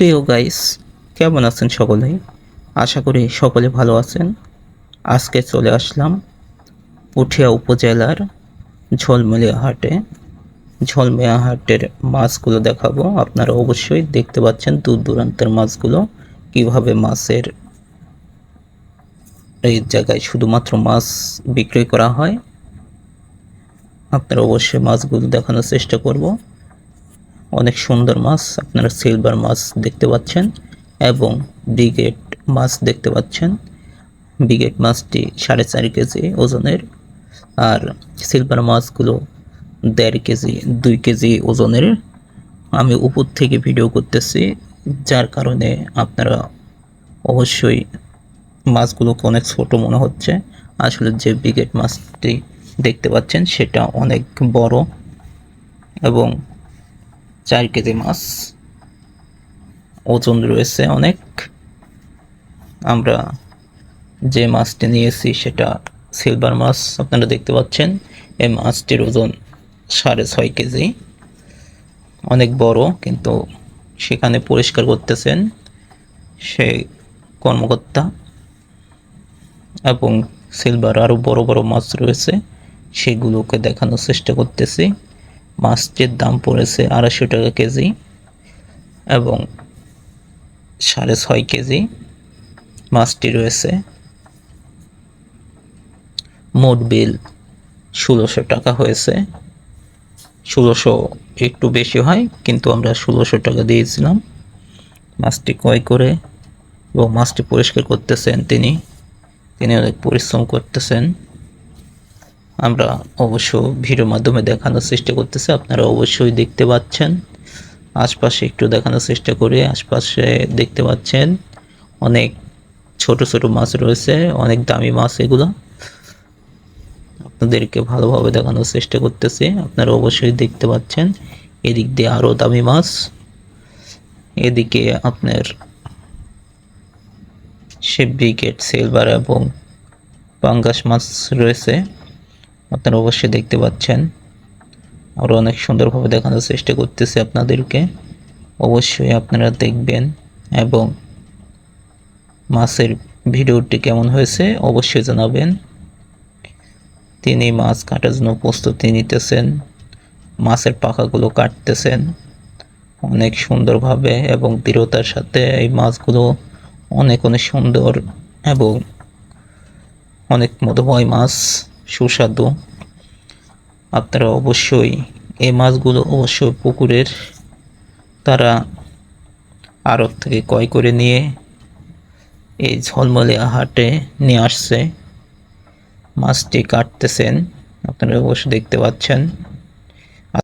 প্রিয় গাইস কেমন আছেন সকলেই? আশা করি সকলে ভালো আছেন। আজকে চলে আসলাম পুঠিয়া উপজেলার ঝলমলিয়া হাটে। ঝলমিয়া হাটের মাছগুলো দেখাবো। আপনারা অবশ্যই দেখতে পাচ্ছেন দূর দূরান্তের মাছগুলো, কীভাবে মাছের এই জায়গায় শুধুমাত্র মাছ বিক্রয় করা হয়। আপনারা অবশ্যই মাছগুলো দেখানোর চেষ্টা করব। অনেক সুন্দর মাছ আপনারা সিলভার মাছ দেখতে পাচ্ছেন এবং ব্রিগেড মাছ দেখতে পাচ্ছেন। ব্রিগেড মাছটি সাড়ে চার কেজি ওজনের আর সিলভার মাছগুলো দেড় কেজি, দুই কেজি ওজনের। আমি উপর থেকে ভিডিও করতেছি, যার কারণে আপনারা অবশ্যই মাছগুলোকে অনেক ছোট মনে হচ্ছে। আসলে যে ব্রিগেড মাছটি দেখতে পাচ্ছেন, সেটা অনেক বড় এবং চার কেজি মাছ। ওজন রয়েছে অনেক। আমরা যে মাছটি নিয়েছি সেটা সিলভার মাছ, আপনারা দেখতে পাচ্ছেন। এই মাছটির ওজন সাড়ে ছয় কেজি। অনেক বড়, কিন্তু সেখানে পরিষ্কার করতেছেন সে কর্মকর্তা। এবং সিলভার আরও বড় বড় মাছ রয়েছে, সেগুলোকে দেখানোর চেষ্টা করতেছি। মাছটির দাম পড়েছে আড়াইশো টাকা কেজি এবং সাড়ে ছয় কেজি মাছটি রয়েছে। মোট বিল ষোলোশো টাকা হয়েছে। ষোলোশো একটু বেশি হয়, কিন্তু আমরা ষোলোশো টাকা দিয়েছিলাম। মাছটি ক্রয় করে এবং মাছটি পরিষ্কার করতেছেন তিনি। তিনি অনেক পরিশ্রম করতেছেন। আমরা অবশ্য ভিডিওর মাধ্যমে দেখানোর চেষ্টা করতেছি। আপনারা অবশ্যই দেখতে পাচ্ছেন। আশপাশে একটু দেখানোর চেষ্টা করি আশপাশে দেখতে পাচ্ছেন। অনেক ছোট ছোট মাছ রয়েছে, অনেক দামি মাছ এগুলো। আপনাদেরকে ভালোভাবে দেখানোর চেষ্টা করতেছি। আপনারা অবশ্যই দেখতে পাচ্ছেন। এদিক দিয়ে আরও দামি মাছ। এদিকে আপনার সে ব্রিগেড সিলভার এবং পাঙ্গাস মাছ রয়েছে। আপনারা অবশ্যই দেখতে পাচ্ছেন। আরও অনেক সুন্দরভাবে দেখানোর চেষ্টা করতেছি আপনাদেরকে। অবশ্যই আপনারা দেখবেন এবং মাছের ভিডিওটি কেমন হয়েছে অবশ্যই জানাবেন। তিনি মাছ কাটার জন্য প্রস্তুতি নিতেছেন, মাছের পাখাগুলো কাটতেছেন। অনেক সুন্দরভাবে এবং দৃঢ়তার সাথে এই মাছগুলো অনেক অনেক সুন্দর এবং অনেক মধুময় মাছ। সুস্বাদু। আপনারা অবশ্যই এই মাছগুলো অবশ্যই পুকুরের তারা আড়ত থেকে ক্রয় করে নিয়ে এই ঝলমলিয়া হাটে নিয়ে আসছে। মাছটি কাটতেছেন, আপনারা অবশ্যই দেখতে পাচ্ছেন।